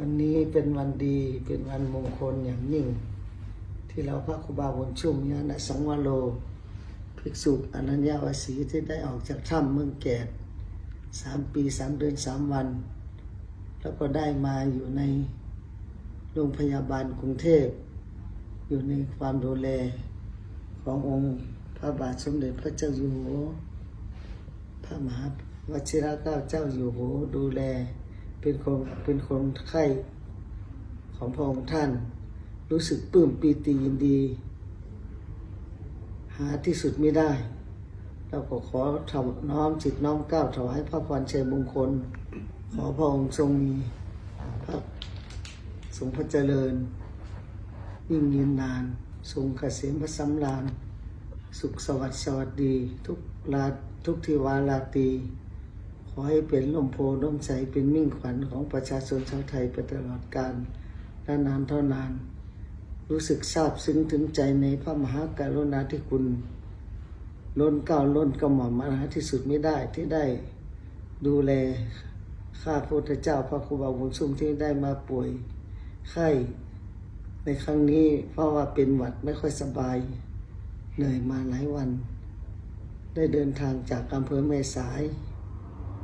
วันนี้เป็นวันดีเป็นวันมงคลอย่างยิ่ง ที่เราพระครูบาบุญชุ่มยาณสังวโรภิกษุอนัญญาวสีที่ได้ออกจากถ้ำเมืองแกดสามปีสามเดือนสามวัน แล้วก็ได้มาอยู่ในโรงพยาบาลกรุงเทพ อยู่ในความดูแลขององค์พระบาทสมเด็จพระเจ้าอยู่หัวพระมหาวชิระเกล้าเจ้าอยู่หัวดูแล เป็นคนเป็นคนไข้ของพระองค์ท่าน รู้สึกปลื้มปีติยินดี หาที่สุดไม่ได้ เราก็ขอทำน้อมจิตน้อมก้าวถวายพระพรชัยมงคล ขอพระองค์ทรงมีพระทรงพระเจริญ ยิ่งยืนนาน ทรงเกษมพระสำราญ สุขสวัสดิ์สวัสดี ทุกลาทุกทิวาลาตี อให้เป็นลมโพล่มใสเป็นมิ่งขวัญของประชาชนชาวไทยไปตลอดกาลและนานเท่านาน รู้สึกซาบซึ้งถึงใจในพระมหากรุณาธิคุณ ล้นเกล้าล้นกระหม่อมมาหาที่สุดไม่ได้ที่ได้ดูแลข้าพระพุทธเจ้าพระครูบาบุญสุ่มที่ได้มาป่วยไข้ในครั้งนี้เพราะว่าเป็นหวัดไม่ค่อยสบาย เหนื่อยมาหลายวัน ได้เดินทางจากอำเภอแม่สาย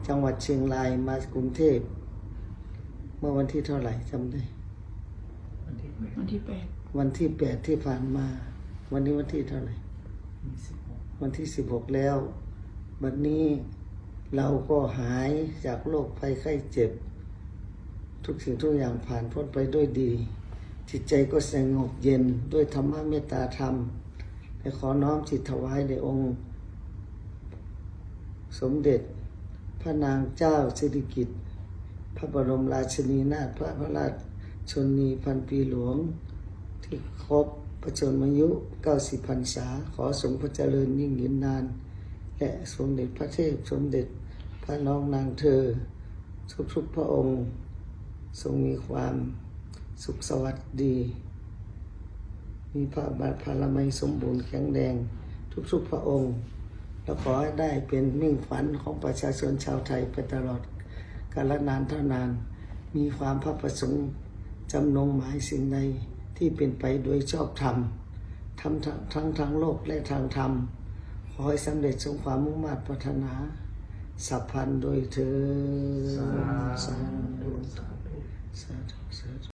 จังหวัดเชียงรายมากรุงเทพ เมื่อวันที่เท่าไหร่จำได้ วันที่แปดวันที่แปดวันที่แปดที่ผ่านมา วันนี้วันที่เท่าไหร่มีสิบหกวันที่สิบหกแล้วบัดนี้เราก็หายจากโรคภัยไข้เจ็บ ทุกสิ่งทุกอย่างผ่านพ้นไปด้วยดี จิตใจก็สงบเย็นด้วยธรรมะเมตตาธรรมและขอน้อมจิตถวายในองค์ สมเด็จ พระนางเจ้าสิริกิติ์พระบรมราชินีนาถพระพระราชชนีพันปีหลวง ที่ครบประชนมายุ90พรรษา ขอสงพระเจริญยิ่งยืนนาน และสมเด็จพระเทพสมเด็จพระน้องนางเธอ ทุกๆพระองค์ ทรงมีความสุขสวัสดี มีพระบาทพลามัยสมบูรณ์แข็งแรงทุกๆพระองค์ แล้วขอให้ได้เป็นมิ่งฝันของประชาชนชาวไทยไปตลอดกาลนานเท่านาน มีความพระประสงค์จำนงหมายสิ่งใดที่เป็นไปโดยชอบธรรมทำทั้งทั้งทางโลกและทางธรรม ขอให้สำเร็จสมความมุ่งมา่ปรารถนา สัพพันธ์โดยเธอญสาธุสาธุสาธุ